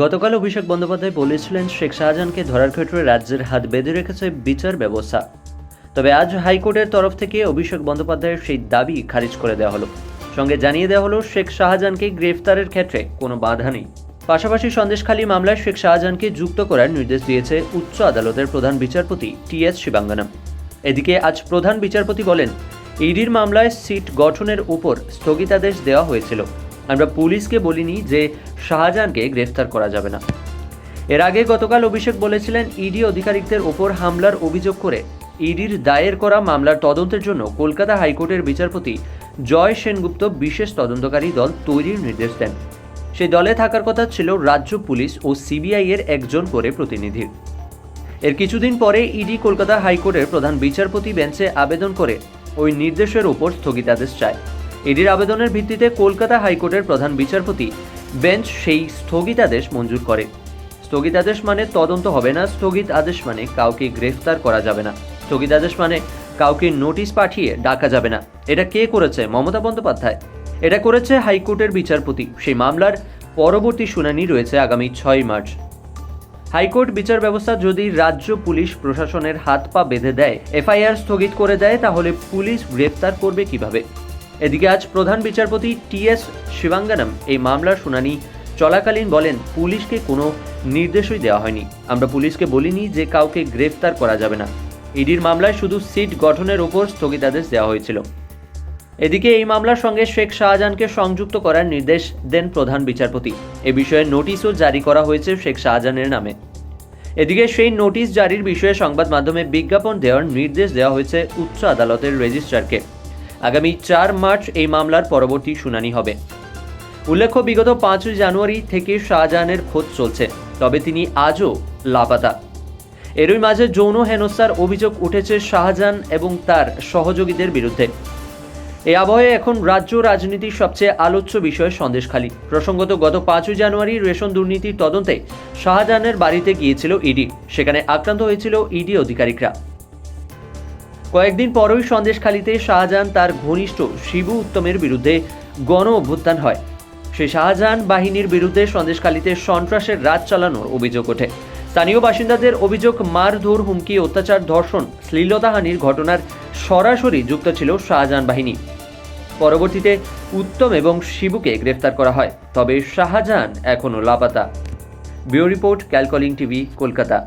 গতকাল অভিষেক বন্দ্যোপাধ্যায় বলেছিলেন, শেখ শাহজাহানকে ধরার ক্ষেত্রে রাজ্যের হাত বেঁধে রেখেছে বিচার ব্যবস্থা। তবে আজ হাইকোর্টের তরফ থেকে অভিষেক বন্দ্যোপাধ্যায়ের সেই দাবি খারিজ করে দেওয়া হলো। সঙ্গে জানিয়ে দেওয়া হলো, শেখ শাহজাহানকে গ্রেফতারের ক্ষেত্রে কোনো বাধা নেই। পাশাপাশি সন্দেশখালী মামলায় শেখ শাহজাহানকে যুক্ত করার নির্দেশ দিয়েছে উচ্চ আদালতের প্রধান বিচারপতি টি এস শিবাঙ্গনম এদিকে আজ প্রধান বিচারপতি বলেন, ইডির মামলায় সিট গঠনের উপর স্থগিতাদেশ দেওয়া হয়েছিল। আমরা পুলিশকে বলিনি যে শাহজাহানকে গ্রেফতার করা যাবে না। এর আগে গতকাল অভিষেক বলেছিলেন, ইডি অধিকারিকদের ওপর হামলার অভিযোগ করে ইডির দায়ের করা মামলার তদন্তের জন্য কলকাতা হাইকোর্টের বিচারপতি জয় সেনগুপ্ত বিশেষ তদন্তকারী দল তৈরির নির্দেশ দেন। সেই দলে থাকার কথা ছিল রাজ্য পুলিশ ও সিবিআই এর একজন করে প্রতিনিধির। এর কিছুদিন পরে ইডি কলকাতা হাইকোর্টের প্রধান বিচারপতি বেঞ্চে আবেদন করে ওই নির্দেশের ওপর স্থগিতাদেশ চায়। ইডির আবেদনের ভিত্তিতে কলকাতা হাইকোর্টের প্রধান বিচারপতি বেঞ্চ সেই স্থগিতাদেশ মঞ্জুর করে। স্থগিতাদেশ মানে তদন্ত হবে না স্থগিত আদেশ মানে কাউকে গ্রেফতার করা যাবে না। স্থগিতাদেশ মানে কাউকে নোটিশ পাঠিয়ে ডাকা যাবে না। এটা কে করেছে? মমতা বন্দ্যোপাধ্যায়। এটা করেছে হাইকোর্টের বিচারপতি। সেই মামলার পরবর্তী শুনানি রয়েছে আগামী ছয় মার্চ। হাইকোর্ট বিচার ব্যবস্থা যদি রাজ্য পুলিশ প্রশাসনের হাত পা বেঁধে দেয়, এফআইআর স্থগিত করে দেয়, তাহলে পুলিশ গ্রেফতার করবে কীভাবে? এদিকে আজ প্রধান বিচারপতি টি এস শিবাঙ্গনম এই মামলার শুনানি চলাকালীন বলেন, পুলিশকে কোনো নির্দেশই দেওয়া হয়নি। আমরা পুলিশকে বলিনি যে কাউকে গ্রেফতার করা যাবে না। ইডির মামলায় শুধু সিট গঠনের ওপর স্থগিতাদেশ দেওয়া হয়েছিল। এদিকে এই মামলার সঙ্গে শেখ শাহজাহানকে সংযুক্ত করার নির্দেশ দেন প্রধান বিচারপতি। এ বিষয়ে নোটিশও জারি করা হয়েছে শেখ শাহজাহানের নামে। এদিকে সেই নোটিশ জারির বিষয়ে সংবাদ মাধ্যমে বিজ্ঞাপন দেওয়ার নির্দেশ দেওয়া হয়েছে উচ্চ আদালতের রেজিস্ট্রারকে। আগামী চার মার্চ এই মামলার পরবর্তী শুনানি হবে। উল্লেখ্য, বিগত পাঁচই জানুয়ারি থেকে শাহজাহানের খোঁজ চলছে, তবে তিনি আজও লাপাতা। এরই মাঝে যৌন হেনস্থার অভিযোগ উঠেছে শাহজাহান এবং তার সহযোগীদের বিরুদ্ধে। এই আবহে এখন রাজ্য রাজনীতির সবচেয়ে আলোচ্য বিষয় সন্দেশখালী। প্রসঙ্গত, গত পাঁচই জানুয়ারি রেশন দুর্নীতির তদন্তে শাহজাহানের বাড়িতে গিয়েছিল ইডি। সেখানে আক্রান্ত হয়েছিল ইডি অধিকারিকরা কয়েকদিন পরই সন্দেশখালীতে শাহজাহান তার ঘনিষ্ঠ শিবু উত্তমের বিরুদ্ধে গণ অভ্যুত্থান হয়। সেই শাহজাহান বাহিনীর বিরুদ্ধে সন্দেশখালীতে সন্ত্রাসের রাজ চালানোর অভিযোগ ওঠে। স্থানীয় বাসিন্দাদের অভিযোগ, মারধর, হুমকি, অত্যাচার, ধর্ষণ, শ্লীলতাহানির ঘটনার সরাসরি যুক্ত ছিল শাহজাহান বাহিনী। পরবর্তীতে উত্তম এবং শিবুকে গ্রেফতার করা হয়, তবে শাহজাহান এখনও লাপাতা। ব্যুরো রিপোর্ট, ক্যালকলিং টিভি, কলকাতা।